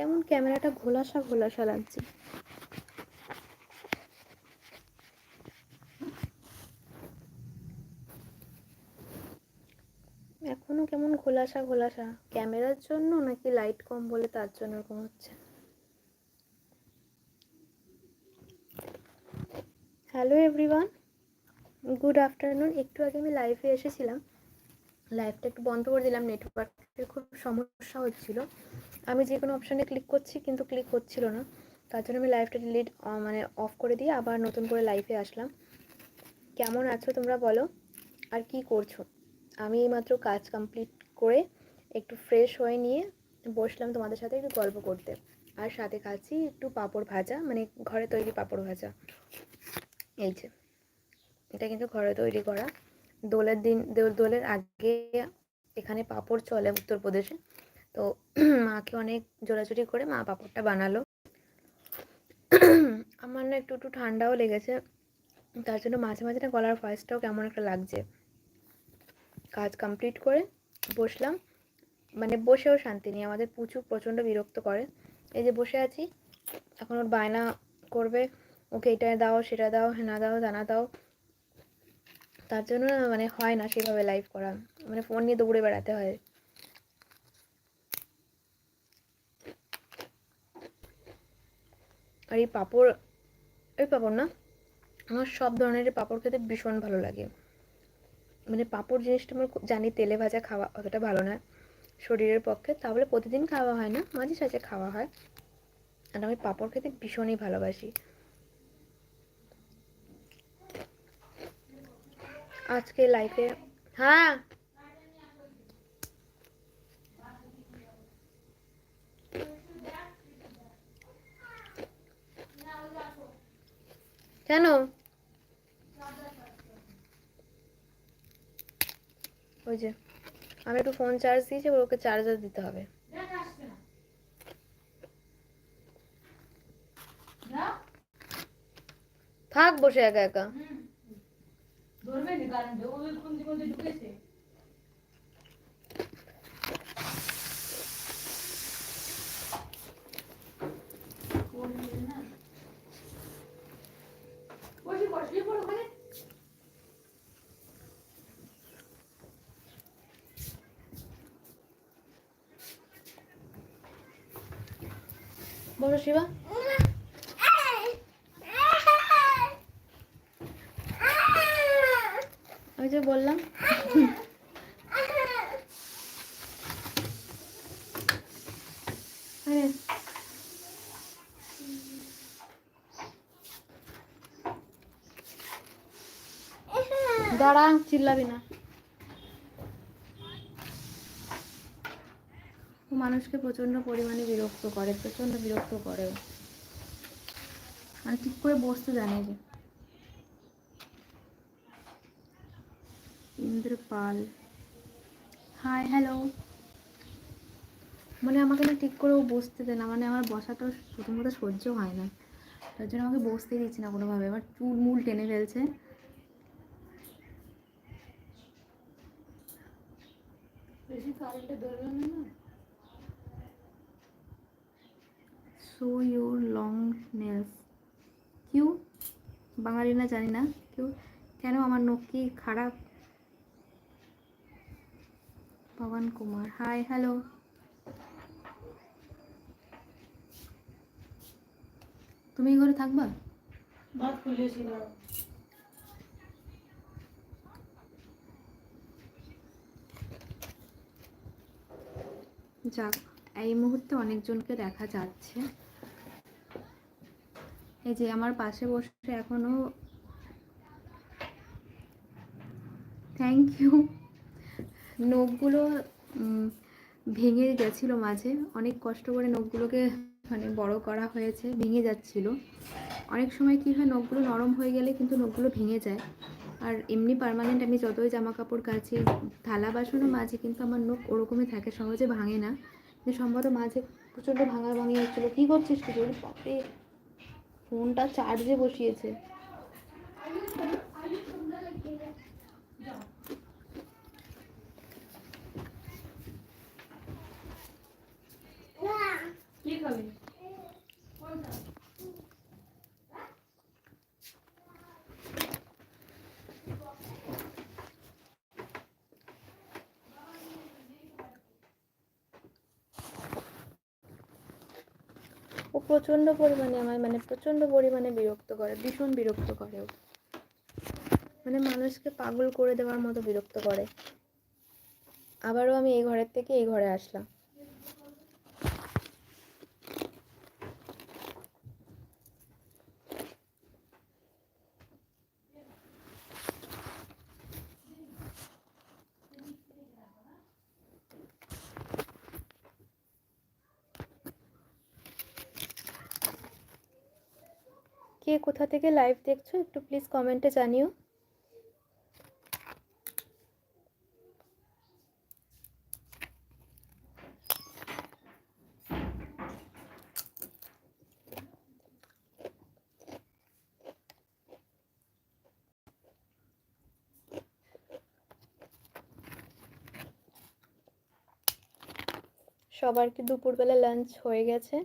কেমন ক্যামেরাটা ঘোলাসা ঘোলাসা লাগছে। এখনও কেমন ঘোলাসা ঘোলাসা? ক্যামেরার জন্য নাকি লাইট কম বলে তার জন্য এরকম হচ্ছে? হ্যালো এভরিওয়ান গুড আফটারনুন একটু আগে আমি লাইভে এসেছিলাম। লাইভটা একটু বন্ধ করে দিলাম। নেটওয়ার্কের খুব সমস্যা হচ্ছিল। আমি যে কোনো অপশানে ক্লিক করছি কিন্তু ক্লিক হচ্ছিল না। তার জন্য আমি লাইভটা ডিলিট মানে অফ করে দিয়ে আবার নতুন করে লাইভে আসলাম। কেমন আছো তোমরা বলো? আর কি করছ? আমি এইমাত্র কাজ কমপ্লিট করে একটু ফ্রেশ হয়ে নিয়ে বসলাম তোমাদের সাথে একটু গল্প করতে। আর সাথে খাচ্ছি একটু পাঁপড় ভাজা মানে ঘরে তৈরি পাঁপড় ভাজা। এই যে, এটা কিন্তু ঘরে তৈরি করা। দোলের দিন দোল- দোলের আগে এখানে পাঁপড় চলে উত্তরপ্রদেশে। তো মাকে অনেক জোরাজুরি করে মা পাঁপড়টা বানালো। আমার না একটু একটু ঠান্ডাও লেগেছে, তার জন্য মাঝে মাঝে না গলার ভয়েসটাও কেমন একটা লাগছে। কাজ কমপ্লিট করে বসলাম মানে বসেও শান্তি নেই, আমাদের পুচু প্রচণ্ড বিরক্ত করে। এই যে বসে আছি, এখন ওর বায়না করবে, ওকে এটা দাও, সেটা দাও, হেনা দাও, দানা দাও। তার জন্য মানে হয় না সেভাবে লাইভ করা মানে ফোন নিয়ে দৌড়ে বেড়াতে হয়। আর এই পাঁপড় এই পাঁপড় না, আমার সব ধরনের পাঁপড় খেতে ভীষণ ভালো লাগে। মানে পাঁপড় জিনিসটা আমার জানি তেলে ভাজা খাওয়া অতটা ভালো না, শরীরের পক্ষে। তাহলে প্রতিদিন খাওয়া হয় না, মাঝে সাঝে খাওয়া হয়। আর আমি পাঁপড় খেতে ভীষণই ভালোবাসি। আজকে লাইফে হ্যাঁ? কেন? ওই যে, আমি একটু ফোন চার্জ দিয়েছি ওকে চার্জার দিতে হবে। থাক বসে একা একা। ধরবে কারণ ঢুকেছে বসে বসে পড়ো ওখানে বলো শিবা। ওই যে বললাম। দাঁড়া চিল্লাবি না। মানুষকে প্রচণ্ড পরিমাণে বিরক্ত করে, প্রচণ্ড বিরক্ত করে। মানে ঠিক করে বসতে জানে যে ইন্দ্রপাল হাই হ্যালো মানে আমাকে না ঠিক করে ও বসতে দেয় না মানে আমার বসাটা প্রথমত সহ্য হয় না। তার জন্য আমাকে বসতে দিচ্ছে না কোনোভাবে। আমার চুল মুল টেনে ফেলছে। বেশি কারেন্টে ধরবে না না শো ইউর লং নেলস কিউ? বাঙালি না জানি না। কিউ? কেন আমার নখ কি খারাপ? পবন কুমার। হাই হ্যালো তুমি ঘরে থাকবা? ভাত যাক এই মুহূর্তে অনেকজনকে দেখা যাচ্ছে। এই যে আমার পাশে বসে এখনও। থ্যাংক ইউ নখগুলো ভেঙে গেছিল মাঝে। অনেক কষ্ট করে নখগুলোকে মানে বড় করা হয়েছে, ভেঙে যাচ্ছিল। অনেক সময় কী হয়, নখগুলো নরম হয়ে গেলে কিন্তু নখগুলো ভেঙে যায়। আর এমনি পার্মানেন্ট আমি যতই জামা কাপড় কাচি, থালা বাসনও মাঝে কিন্তু আমার নখ ওরকমই থাকে, সহজে ভাঙে না। সম্ভবত মাঝে প্রচণ্ড ভাঙা ভাঙি হচ্ছিল। কী করছিস তুই? বাপরে! ফোনটা চার্জে বসিয়েছে। কি ও প্রচণ্ড পরিমাণে আমায় মানে প্রচণ্ড পরিমাণে বিরক্ত করে, ভীষণ বিরক্ত করে ও। মানে মানুষকে পাগল করে দেওয়ার মতো বিরক্ত করে। আবারও আমি এই ঘরের থেকে এই ঘরে আসলাম কে কোথা থেকে লাইভ দেখছ একটু প্লিজ কমেন্টে জানিও। সবার কি দুপুরবেলা লাঞ্চ হয়ে গেছে?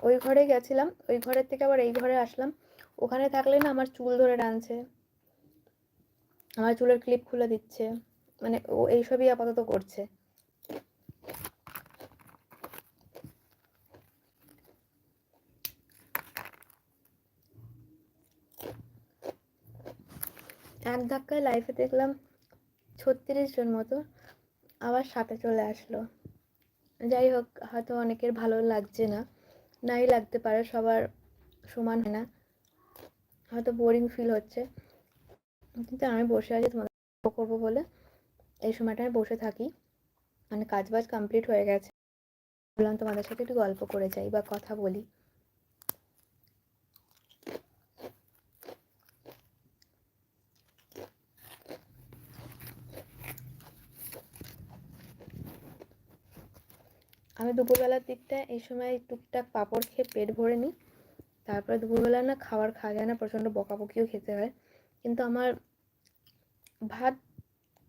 ওই ঘরে গেছিলাম, ওই ঘরের থেকে আবার এই ঘরে আসলাম। ওখানে থাকলে না আমার চুল ধরে টানছে, আমার চুলের ক্লিপ খুলে দিচ্ছে মানে ও এইসবই আপাতত করছে। এক ধাক্কায় লাইফে দেখলাম ছত্রিশ জন মতো আবার সাথে চলে আসলো। যাই হোক, হয়তো অনেকের ভালো লাগছে না। নাই লাগতে পারে, সবার সমান হয় না। হয়তো বোরিং ফিল হচ্ছে। কিন্তু আমি বসে আছি তোমাদের করব বলে। এই সময়টা আমি বসে থাকি। মানে কাজবাজ কমপ্লিট হয়ে গেছে। বললাম তোমাদের সাথে একটু গল্প করে যাই বা কথা বলি। আমি দুপুরবেলার দিকটা এই সময় টুকটাক পাঁপড় খেয়ে পেট ভরে নিই। তারপরে দুপুরবেলা না খাবার খাওয়া যায় না, প্রচণ্ড বকাবকিও খেতে হয়। কিন্তু আমার ভাত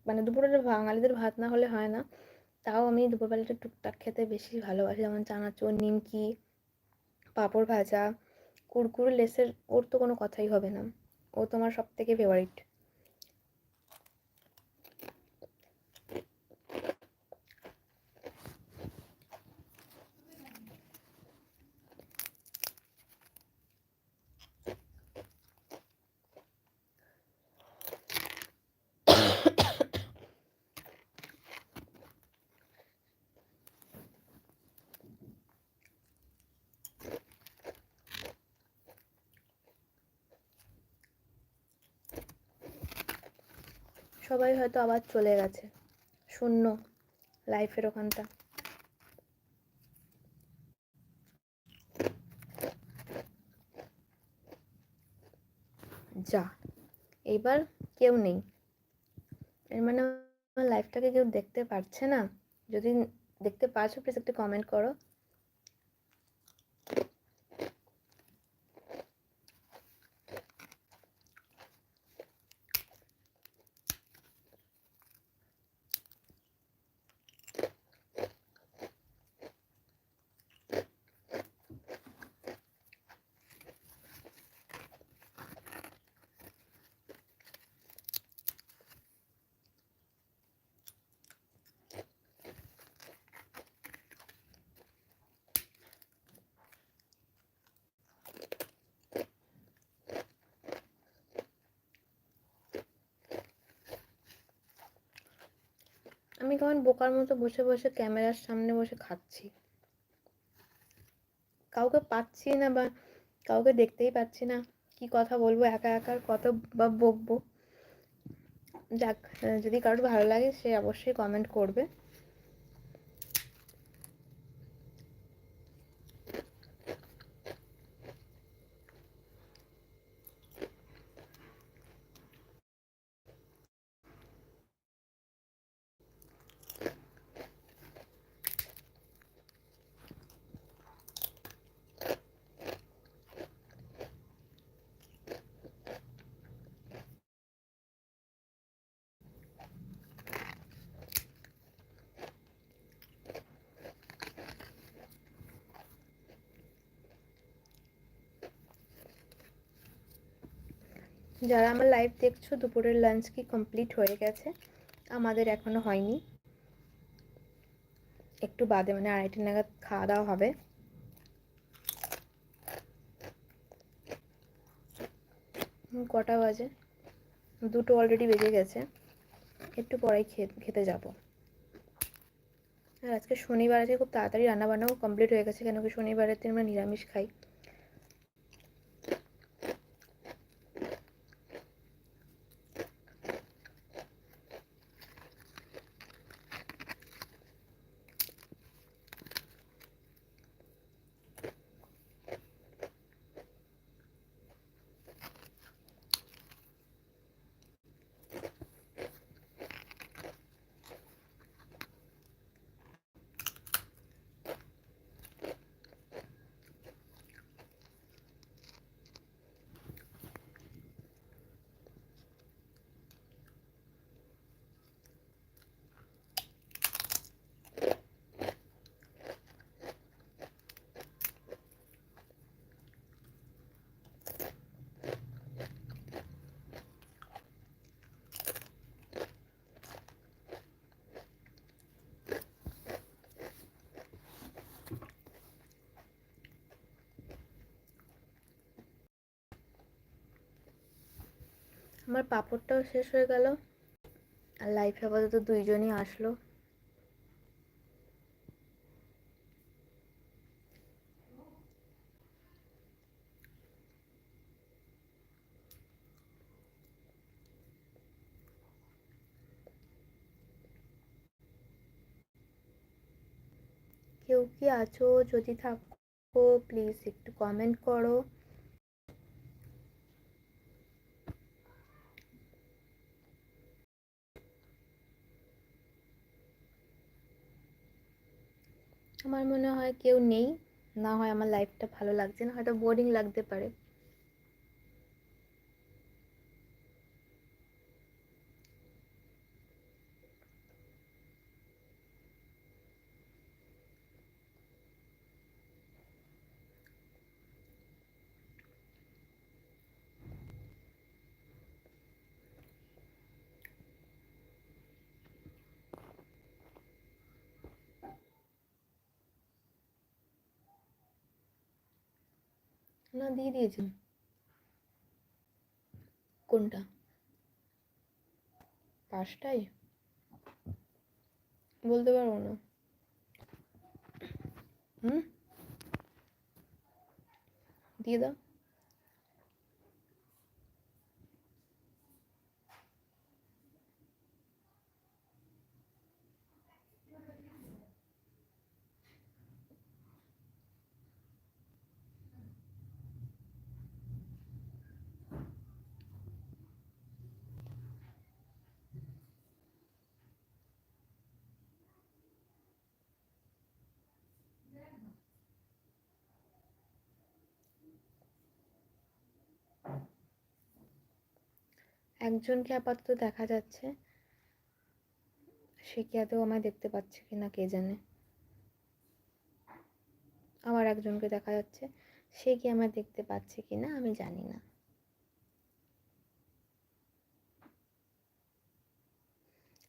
মানে দুপুরের বাঙালিদের ভাত না হলে হয় না। তাও আমি দুপুরবেলাটা টুকটাক খেতে বেশি ভালোবাসি। যেমন চানাচুর, নিমকি, পাঁপড় ভাজা কুরকুরে লেসের, ওর তো কোনো কথাই হবে না। ও তোমার সব থেকে ফেভারিট সবাই হয়তো আবার চলে গেছে। শূন্য লাইফের ওখানটা। যা, এবার কেউ নেই। এর মানে আমার লাইফটাকে কেউ দেখতে পারছে না? যদি দেখতে পারছ প্লিজ একটু কমেন্ট করো। আমি কেমন বোকার মতো বসে বসে ক্যামেরার সামনে বসে খাচ্ছি। কাউকে পাচ্ছি না বা কাউকে দেখতেই পাচ্ছি না, কি কথা বলব, একা একার কত বা বকবো। যাক, যদি কারোর ভালো লাগে সে অবশ্যই কমেন্ট করবে। যারা আমার লাইভ দেখছ, দুপুরের লাঞ্চ কি কমপ্লিট হয়ে গেছে? আমাদের এখনও হয়নি। একটু বাদে মানে আড়াইটে নাগাদ খাওয়া দাওয়া হবে। কটা বাজে? দুটো অলরেডি বেজে গেছে। একটু পরেই খেতে যাব। আর আজকে শনিবার আছে, খুব তাড়াতাড়ি রান্নাবান্নাও কমপ্লিট হয়ে গেছে, কেন কি শনিবারের দিন আমরা নিরামিষ খাই। আমার পাপড়টাও শেষ হয়ে গেল। আর লাইফে আপাতত দুইজনই আসলো। কেউ কি আছো? যদি থাকো প্লিজ একটু কমেন্ট করো। আমার মনে হয় কেউ নেই, না হয় আমার লাইফটা ভালো লাগছে না, হয়তো বোরিং লাগতে পারে। না দিয়ে দিয়েছেন। কোনটা? পাঁচটাই বলতে পারব না। হুম? দিয়ে দাও। একজনকে আপাতত দেখা যাচ্ছে। সে কি আদৌ আমায় দেখতে পাচ্ছে কি না কে জানে? আবার একজনকে দেখা যাচ্ছে। সে কি আমায় দেখতে পাচ্ছে কি না আমি জানি না।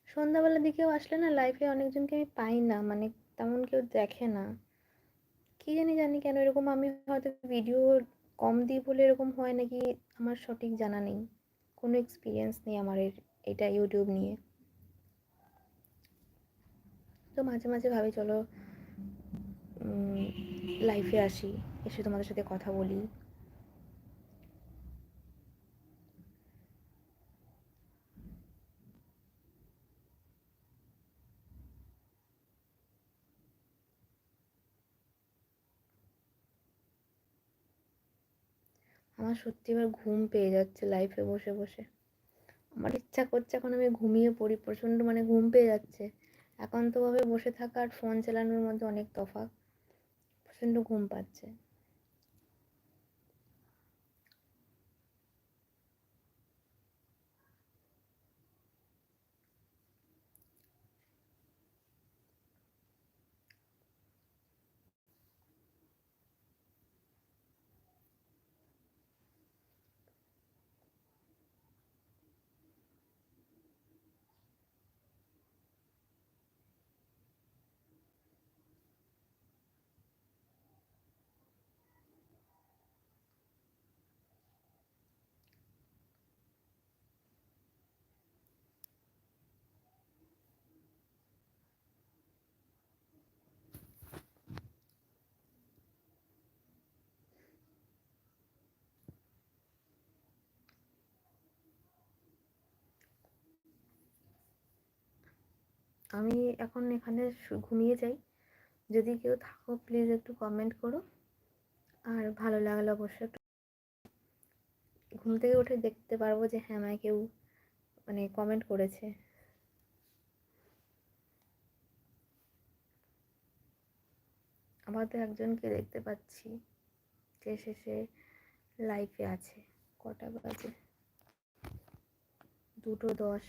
সন্ধ্যাবেলার দিকেও আসলে না লাইফে অনেকজনকে আমি পাই না মানে তেমন কেউ দেখে না। কি জানি জানি কেন এরকম আমি হয়তো ভিডিও কম দিই বলে এরকম হয় নাকি আমার সঠিক জানা নেই। কোনো এক্সপিরিয়েন্স নেই আমার এটা ইউটিউব নিয়ে। তো মাঝে মাঝে ভাবি, চলো লাইফে আসি, এসে তোমাদের সাথে কথা বলি। আমার সত্যি এবার ঘুম পেয়ে যাচ্ছে লাইফে বসে বসে। আমার ইচ্ছা করছে এখন আমি ঘুমিয়ে পড়ি, প্রচণ্ড মানে ঘুম পেয়ে যাচ্ছে। একান্তভাবে বসে থাকা আর ফোন চালানোর মধ্যে অনেক তফাৎ। প্রচণ্ড ঘুম পাচ্ছে। আমি এখন এখানে ঘুমিয়ে যাই। যদি কেউ থাকো প্লিজ একটু কমেন্ট করো। আর ভালো লাগলে অবশ্যই ঘুম থেকে উঠে দেখতে পারব যে হ্যাঁ আমায় কেউ মানে কমেন্ট করেছে। আমার তো একজনকে দেখতে পাচ্ছি যে শেষে লাইফে আছে। কটা বাজে? দুটো দশ।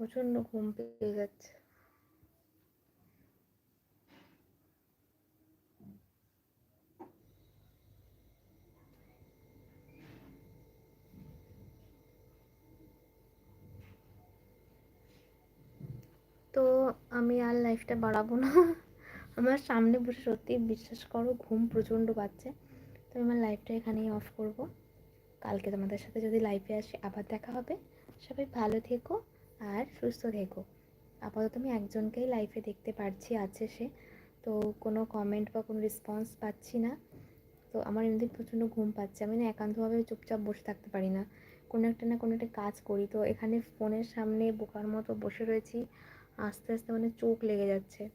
প্রচণ্ড ঘুম পেয়ে যাচ্ছে। তো আমি আর লাইফটা বাড়াবো না। আমার সামনে বসে সত্যি বিশ্বাস করো, ঘুম প্রচণ্ড পাচ্ছে। তো আমি আমার লাইফটা এখানেই অফ করব। কালকে তোমাদের সাথে যদি লাইফে আসি, আবার দেখা হবে। সবাই ভালো থেকো। আর সুস্থ থেকো। আপাতত আমি একজনকেই লাইফে দেখতে পারছি, আছে সে। তো কোনো কমেন্ট বা কোনো রেসপন্স পাচ্ছি না। তো আমার এমনি প্রচণ্ড ঘুম পাচ্ছে। আমি না একান্তভাবে চুপচাপ বসে থাকতে পারি না। কোনো একটা না কোনো একটা কাজ করি। তো এখানে ফোনের সামনে বোকার মতো বসে রয়েছি। আস্তে আস্তে মানে চোখ লেগে যাচ্ছে।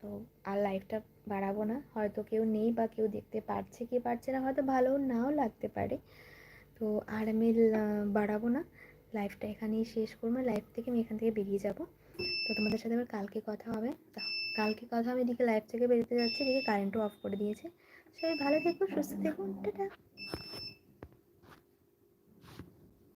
তো আর লাইফটা বাড়াবো না। হয়তো কেউ নেই বা কেউ দেখতে পারছে, কি পারছে না, হয়তো ভালো নাও লাগতে পারে। তো আর আমি বাড়াবো না। লাইফটা এখানেই শেষ করব। লাইফ থেকে আমি এখান থেকে বেরিয়ে যাব। তো তোমাদের সাথে আবার কালকে কথা হবে। কালকে কথা হবে এদিকে লাইফ থেকে বেরোতে যাচ্ছি, এদিকে কারেন্টও অফ করে দিয়েছে। সবাই ভালো থেকো, সুস্থ থেকো। টাটা।